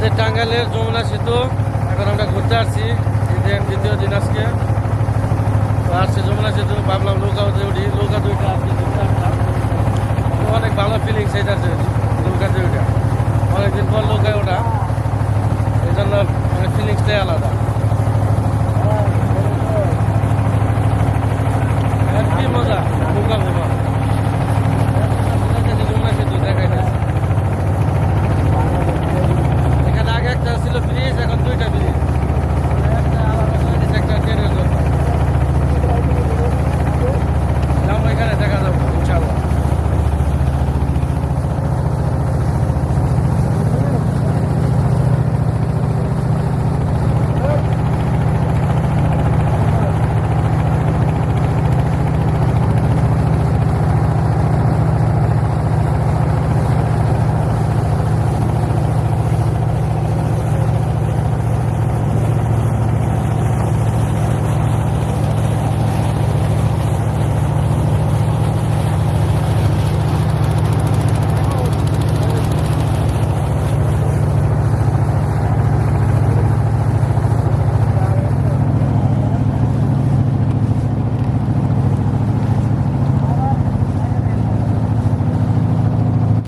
আমাদের টাঙ্গাইলের যমুনা সেতু, এখন আমরা ঘুরতে আসছি ঈদের দ্বিতীয় দিন আজকে তো আসছে যমুনা সেতু, ভাবলাম নৌকাতে উঠি নৌকা দুইটা আজকে ঘুরতে আসলাম। অনেক ভালো ফিলিংস এটা আছে নৌকা দুইটা অনেকদিন পর নৌকায় ওঠা, এই জন্য মানে ফিলিংসটাই আলাদা।